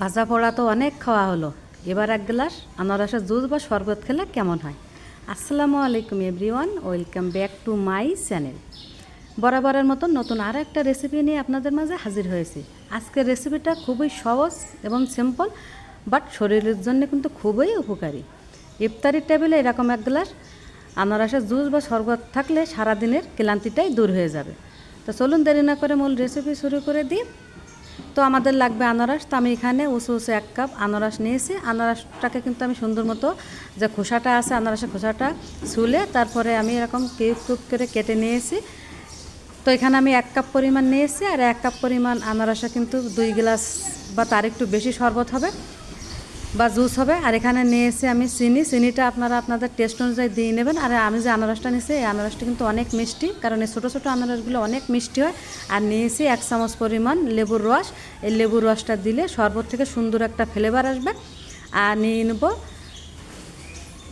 ভাজা পোড়া তো অনেক খাওয়া হলো। এবার এক গ্লাস আনারসের জুস বা শরবত খেলে কেমন হয়? আসসালামু আলাইকুম everyone, welcome back to my channel. বরাবরের মতন নতুন আর একটা রেসিপি নিয়ে আপনাদের মাঝে হাজির হয়েছি। আজকের রেসিপিটা খুবই সহজ এবং সিম্পল, বাট শরীরের জন্য কিন্তু খুবই উপকারী। ইফতারির টেবিলে এরকম এক গ্লাস আনারসের জুস বা শরবত থাকলে সারাদিনের ক্লান্তিটাই দূর হয়ে যাবে। তো চলুন দেরি না করে মূল রেসিপি শুরু করে দিই। তো আমাদের লাগবে আনারস। তো আমি এখানে উঁচু উঁচু এক কাপ আনারস নিয়েছি। আনারসটাকে কিন্তু আমি সুন্দর মতো যে খোসাটা আছে, আনারসের খোসাটা ছুলে তারপরে আমি এরকম কিউব কিউব করে কেটে নিয়েছি। তো এখানে আমি এক কাপ পরিমাণ নিয়েছি আর এক কাপ পরিমাণ আনারসে কিন্তু দুই গ্লাস বা তার একটু বেশি শরবত হবে। বা জুস হবে। আর এখানে নিয়ে এসে আমি চিনি। চিনিটা আপনারা আপনাদের টেস্ট অনুযায়ী দিয়ে নেবেন। আর আমি যে আনারসটা নিয়েছি, এই আনারসটা কিন্তু অনেক মিষ্টি। কারণ এই ছোটো ছোটো আনারসগুলো অনেক মিষ্টি হয়। আর নিয়েছি এক চামচ পরিমাণ লেবুর রস। এই লেবুর রসটা দিলে শরবত থেকে সুন্দর একটা ফ্লেভার আসবে। আর নিয়ে নেব,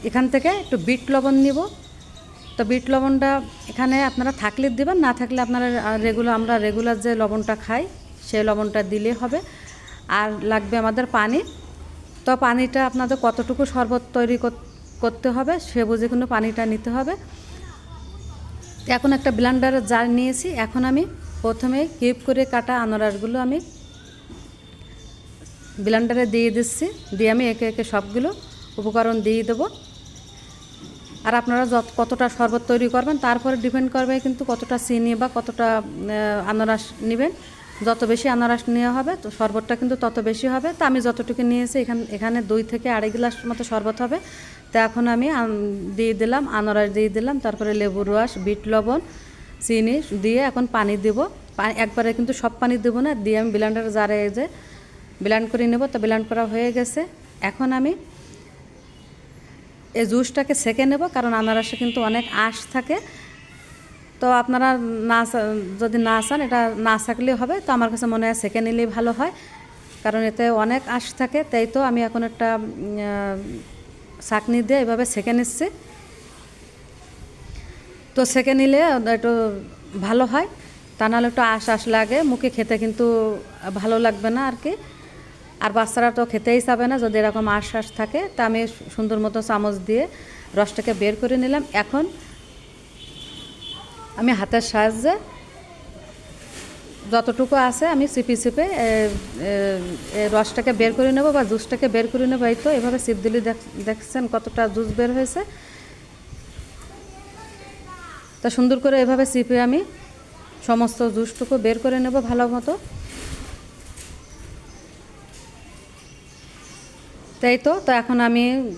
এখান থেকে একটু বিট লবণ নিব। তো বিট লবণটা এখানে আপনারা থাকলে দেবেন, না থাকলে আপনারা রেগুলার আমরা রেগুলার যে লবণটা খাই, সেই লবণটা দিলে হবে। আর লাগবে আমাদের পানি। তো পানিটা আপনাদের কতটুকু শরবত তৈরি করতে হবে সে বুঝে কিন্তু পানিটা নিতে হবে। এখন একটা ব্লেন্ডারের জার নিয়েছি, এখন আমি প্রথমে কিউব করে কাটা আনারসগুলো আমি ব্লান্ডারে দিয়ে দিচ্ছি, দিয়ে আমি একে একে সবগুলো উপকরণ দিয়ে দেবো। আর আপনারা যত কতটা শরবত তৈরি করবেন, তারপরে ডিপেন্ড করবে কিন্তু কতটা চিনি বা কতটা আনারস নেবেন। যত বেশি আনারস নেওয়া হবে, তো শরবতটা কিন্তু তত বেশি হবে। তো আমি যতটুকু নিয়েছি, এখান, এখানে দুই থেকে আড়াই গ্লাস মতো শরবত হবে। তো এখন আমি দিয়ে দিলাম, আনারস দিয়ে দিলাম, তারপরে লেবুর রস, বিট লবণ, চিনি দিয়ে এখন পানি দেব। একবারে কিন্তু সব পানি দেবো না, দিয়ে আমি ব্লেন্ডার জারে যে ব্লেন্ড করে নেব, তো ব্লেন্ড করা হয়ে গেছে। এখন আমি এই জুসটাকে সেকে নেব, কারণ আনারসে কিন্তু অনেক আঁশ থাকে। তো আপনারা না যদি না চান, এটা না থাকলে হবে। তো আমার কাছে মনে হয় সেকে নিলেই ভালো হয়। কারণ এতে অনেক আঁশ থাকে, তাই তো আমি এখন একটা ছাঁকনি দিয়ে এভাবে সেকে নিচ্ছি তো সেকে নিলে একটু ভালো হয়। তা নাহলে একটু আশ আশ লাগে, মুখে খেতে কিন্তু ভালো লাগবে না আর কি। আর বাচ্চারা তো খেতেই চাবে না, যদি এরকম আশ আশ থাকে। তা আমি সুন্দর মতো চামচ দিয়ে রসটাকে বের করে নিলাম। এখন আমি হাতের সাহায্যে যতটুকু আছে আমি চিপি চিপে রসটাকে বের করে নেব বা জুসটাকে বের করে নেব। এই তো, এভাবে চিপ দিলে দেখ- দেখছেন কতটা জুস বের হয়েছে। তা সুন্দর করে এভাবে চিপে আমি সমস্ত জুসটুকু বের করে নেব ভালো মতো। তাই তো তো এখন আমি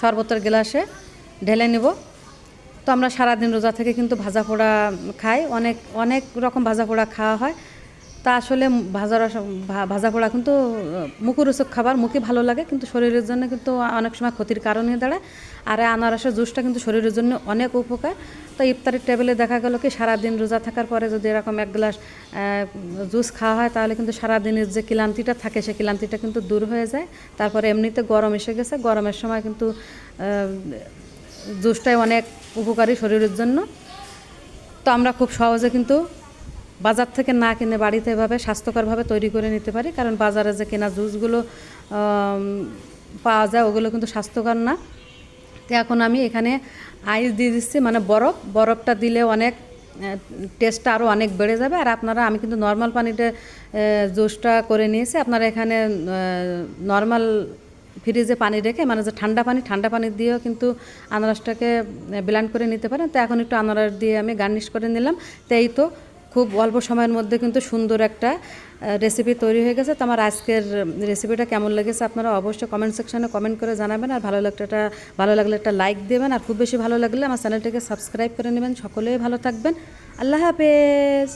শরবতের গ্লাসে ঢেলে নেব। তো আমরা সারাদিন রোজা থেকে কিন্তু ভাজা পোড়া খাই। অনেক অনেক রকম ভাজা পোড়া খাওয়া হয়। তা আসলে ভাজা ভাজা পোড়া কিন্তু মুখরোচক খাবার, মুখে ভালো লাগে, কিন্তু শরীরের জন্য কিন্তু অনেক সময় ক্ষতির কারণ হয়ে দাঁড়ায়। আর আনারসের জুসটা কিন্তু শরীরের জন্য অনেক উপকার। তো ইফতারের টেবিলে দেখা গেল কি, সারাদিন রোজা থাকার পরে যদি এরকম এক গ্লাস জুস খাওয়া হয়, তাহলে কিন্তু সারাদিনের যে ক্লান্তিটা থাকে সেই ক্লান্তিটা কিন্তু দূর হয়ে যায়। তারপরে এমনিতে গরম এসে গেছে। গরমের সময় কিন্তু জুসটাই অনেক উপকারী শরীরের জন্য। তো আমরা খুব সহজে কিন্তু বাজার থেকে না কিনে বাড়িতে এভাবে স্বাস্থ্যকরভাবে তৈরি করে নিতে পারি। কারণ বাজারে যে কেনা জুসগুলো পাওয়া যায়, ওগুলো কিন্তু স্বাস্থ্যকর না। তো এখন আমি এখানে আইস দিয়ে দিচ্ছি মানে বরফ। বরফটা দিলে অনেক টেস্টটা আরও অনেক বেড়ে যাবে। আর আপনারা, আমি কিন্তু নর্মাল পানিতে জুসটা করে নিয়েছি। আপনারা এখানে নর্মাল ফ্রিজে পানি রেখে মানে যে ঠান্ডা পানি ঠান্ডা পানি দিয়েও কিন্তু আনারসটাকে ব্লেন্ড করে নিতে পারেন। তো এখন একটু আনারস দিয়ে আমি গার্নিশ করে নিলাম। তো এই তো খুব অল্প সময়ের মধ্যে কিন্তু সুন্দর একটা রেসিপি তৈরি হয়ে গেছে। তো আমার আজকের রেসিপিটা কেমন লেগেছে আপনারা অবশ্যই কমেন্ট সেকশনে কমেন্ট করে জানাবেন। আর ভালো লাগলে একটা, ভালো লাগলে একটা লাইক দেবেন। আর খুব বেশি ভালো লাগলে আমার চ্যানেলটাকে সাবস্ক্রাইব করে নেবেন। সকলেই ভালো থাকবেন। আল্লাহ হাফেজ!